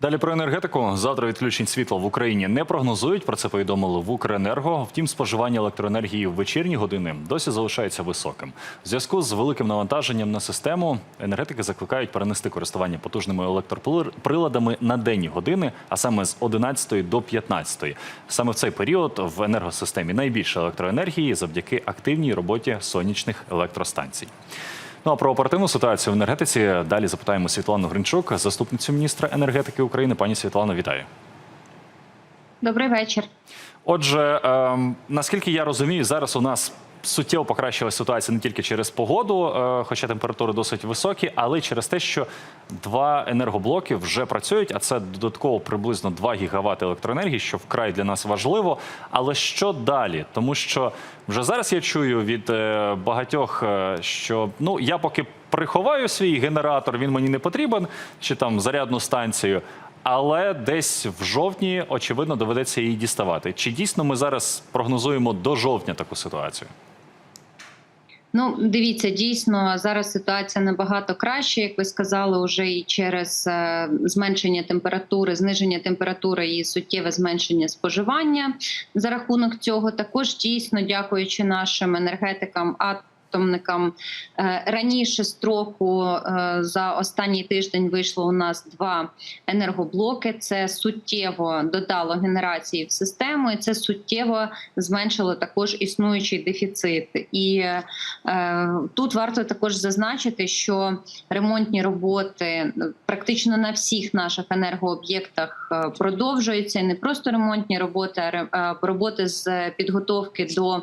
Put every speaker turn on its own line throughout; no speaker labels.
Далі про енергетику. Завтра відключень світла в Україні не прогнозують. Про це повідомили в Укренерго. Втім, споживання електроенергії в вечірні години досі залишається високим. В зв'язку з великим навантаженням на систему енергетики закликають перенести користування потужними електроприладами на денні години, а саме з 11 до 15. Саме в цей період в енергосистемі найбільше електроенергії завдяки активній роботі сонячних електростанцій. Ну а про оперативну ситуацію в енергетиці далі запитаємо Світлану Гринчук, заступницю міністра енергетики України. Пані Світлано, вітаю.
Добрий вечір.
Отже, ем, наскільки я розумію, зараз у нас суттєво покращилася ситуація не тільки через погоду, е, хоча температури досить високі, але й через те, що два енергоблоки вже працюють, а це додатково приблизно 2 гігавати електроенергії, що вкрай для нас важливо. Але що далі? Тому що вже зараз я чую від е, багатьох, е, що ну я поки приховаю свій генератор, він мені не потрібен, чи там зарядну станцію. Але десь в жовтні, очевидно, доведеться її діставати. Чи дійсно ми зараз прогнозуємо до жовтня таку ситуацію?
Ну, дивіться, дійсно зараз ситуація набагато краще, як ви сказали, уже і через е, зменшення температури, зниження температури і суттєве зменшення споживання за рахунок цього. Також дійсно, дякуючи нашим енергетикам, атомникам е, раніше строку е, за останній тиждень вийшло у нас два енергоблоки. Це суттєво додало генерації в систему, і це суттєво зменшило також існуючий дефіцит. І е, тут варто також зазначити, що ремонтні роботи практично на всіх наших енергооб'єктах продовжуються. І не просто ремонтні роботи, а роботи з підготовки до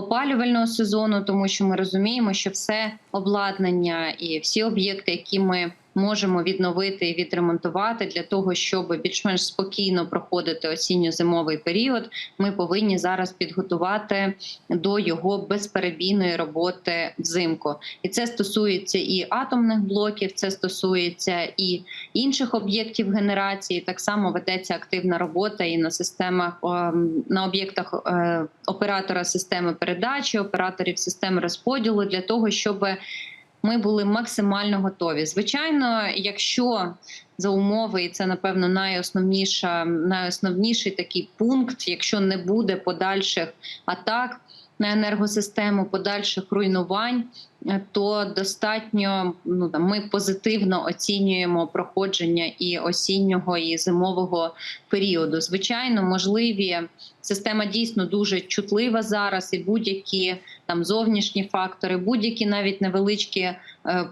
опалювального сезону, тому що ми розуміємо, що все обладнання і всі об'єкти, які ми можемо відновити і відремонтувати для того, щоб більш-менш спокійно проходити осінньо-зимовий період, ми повинні зараз підготувати до його безперебійної роботи взимку. І це стосується і атомних блоків, це стосується і інших об'єктів генерації. Так само ведеться активна робота і на системах ем, на об'єктах е, оператора системи передачі, операторів системи розподілу для того, щоб ми були максимально готові. Звичайно, якщо за умови, і це напевно найосновніша, найосновніший такий пункт, якщо не буде подальших атак на енергосистему, подальших руйнувань, е, то достатньо ну там ми позитивно оцінюємо проходження і осіннього і зимового періоду. Звичайно, можливі система дійсно дуже чутлива зараз, і будь-які там зовнішні фактори, будь-які навіть невеличкі е,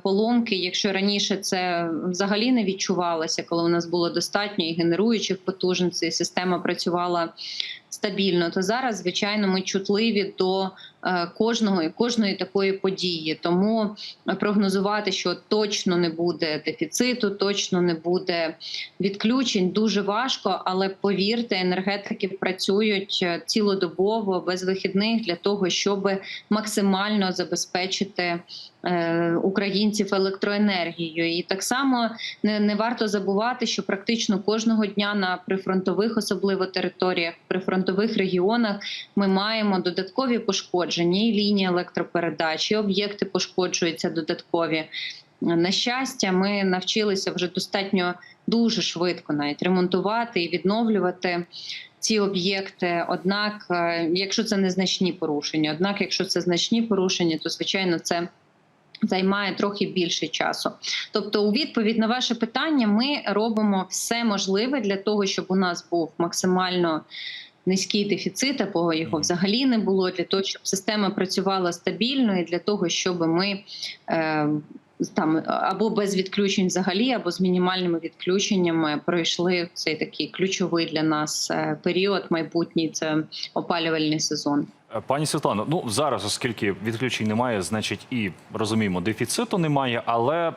поломки. Якщо раніше це взагалі не відчувалося, коли у нас було достатньо і генеруючих потужностей, система працювала стабільно, то зараз, звичайно, ми чутливі до е, кожного і кожної такої події. Тому прогнозувати, що точно не буде дефіциту, точно не буде відключень, дуже важко. Але повірте, енергетики працюють е, цілодобово без вихідних для того, щоб максимально забезпечити е, українців електроенергією. І так само не, не варто забувати, що практично кожного дня на прифронтових, особливо територіях, прифронтових регіонах, ми маємо додаткові пошкодження і лінії електропередач, і об'єкти пошкоджуються додаткові. На щастя, ми навчилися вже достатньо дуже швидко навіть ремонтувати і відновлювати ці об'єкти. Однак, е, якщо це незначні порушення, однак, якщо це значні порушення, то звичайно це. Займає трохи більше часу, тобто, у відповідь на ваше питання, ми робимо все можливе для того, щоб у нас був максимально низький дефіцит, або його взагалі не було, для того, щоб система працювала стабільно, і для того, щоб ми е, там або без відключень взагалі, або з мінімальними відключеннями пройшли цей такий ключовий для нас е, період майбутній це опалювальний сезон.
Пані Світлано, ну зараз, оскільки відключень немає, значить і розуміємо, дефіциту немає, але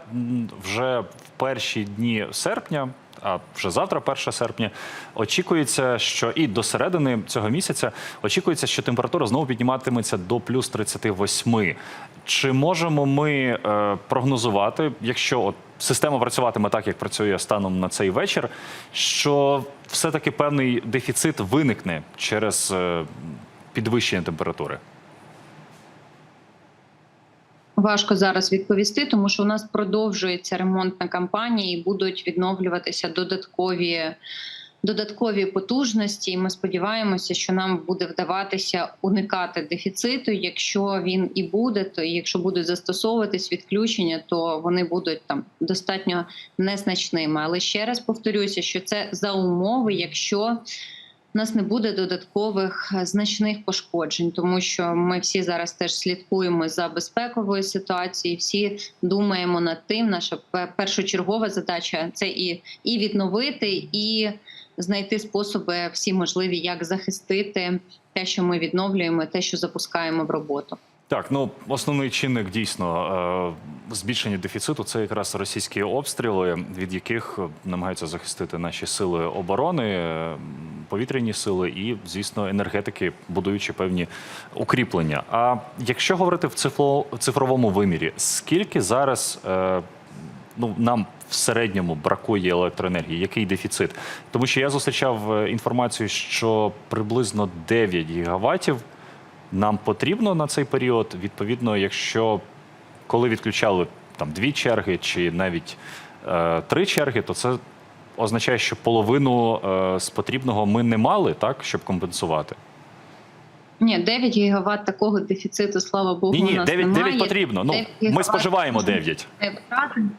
вже в перші дні серпня. А вже завтра, 1 серпня, очікується, що і до середини цього місяця очікується, що температура знову підніматиметься до плюс 38. Чи можемо ми е, прогнозувати, якщо от система працюватиме так, як працює станом на цей вечір, що все-таки певний дефіцит виникне через е, підвищення температури?
Важко зараз відповісти, тому що у нас продовжується ремонтна кампанія і будуть відновлюватися додаткові. Додаткові потужності, і ми сподіваємося, що нам буде вдаватися уникати дефіциту. Якщо він і буде, то якщо будуть застосовуватись відключення, то вони будуть там достатньо незначними. Але ще раз повторюся, що це за умови, якщо у нас не буде додаткових е, значних пошкоджень, тому що ми всі зараз теж слідкуємо за безпековою ситуацією. Всі думаємо над тим. Наша першочергова задача це і, і відновити, і знайти способи всі можливі, як захистити те, що ми відновлюємо, те, що запускаємо в роботу.
Так, ну основний чинник дійсно е, збільшення дефіциту це якраз російські обстріли, від яких намагаються захистити наші сили оборони, повітряні сили і, звісно, енергетики, будуючи певні укріплення. А якщо говорити в цифровому вимірі, скільки зараз е, ну нам в середньому бракує електроенергії? Який дефіцит? Тому що я зустрічав е, інформацію, що приблизно 9 гігаватів нам потрібно на цей період. Відповідно, якщо коли відключали там дві черги чи навіть е, три черги, то це означає, що половину е, з потрібного ми не мали, так, щоб компенсувати.
Ні, 9 гігават такого дефіциту, слава Богу,
Ні,
у нас
9,
немає.
9 потрібно. Ну,
9
ми
гігават
споживаємо
можна
9.
Ми втратили.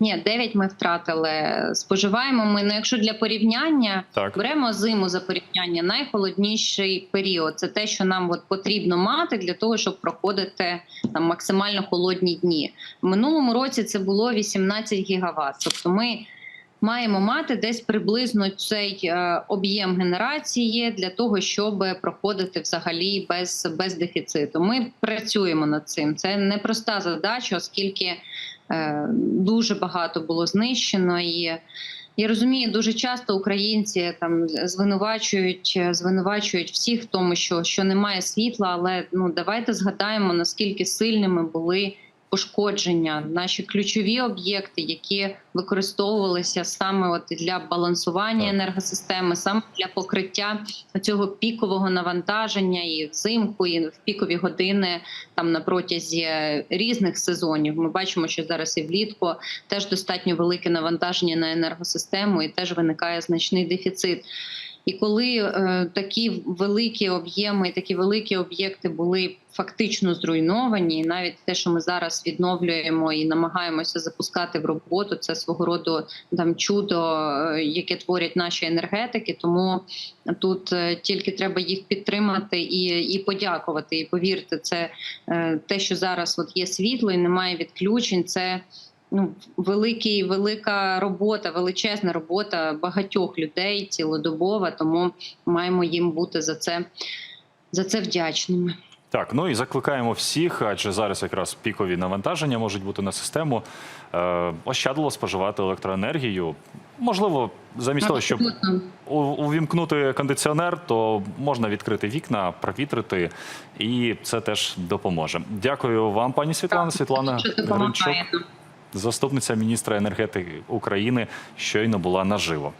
Ні, 9 ми втратили. Споживаємо ми. Ну, якщо для порівняння
Так.
беремо зиму за порівняння, найхолодніший період. Це те, що нам от потрібно мати для того, щоб проходити там максимально холодні дні. В минулому році це було 18 гігават. Тобто ми маємо мати десь приблизно цей е, об'єм генерації для того, щоб проходити взагалі без, без дефіциту. Ми працюємо над цим. Це непроста задача, оскільки е, дуже багато було знищено і. Я розумію, дуже часто українці там звинувачують, звинувачують всіх в тому, що, що немає світла, але ну давайте згадаємо наскільки сильними були пошкодження, наші ключові об'єкти, які використовувалися саме от для балансування енергосистеми, саме для покриття цього пікового навантаження і взимку, і в пікові години там на протязі різних сезонів. Ми бачимо, що зараз і влітку теж достатньо велике навантаження на енергосистему, і теж виникає значний дефіцит. І коли е, такі великі об'єми, такі великі об'єкти були фактично зруйновані, навіть те, що ми зараз відновлюємо і намагаємося запускати в роботу, це свого роду там чудо, е, яке творять наші енергетики. Тому тут е, тільки треба їх підтримати і, і подякувати. І повірте, це е, те, що зараз от є світло і немає відключень. Це ну, великий, велика робота, величезна робота багатьох людей цілодобова, тому маємо їм бути за це, за це вдячними.
Так, ну і закликаємо всіх, адже зараз якраз пікові навантаження можуть бути на систему. Е, ощадливо споживати електроенергію. Можливо, замість того, щоб увімкнути кондиціонер, то можна відкрити вікна, провітрити, і це теж допоможе. Дякую вам, пані Світлана. Світлана Гринчук. Заступниця міністра енергетики України, щойно була наживо.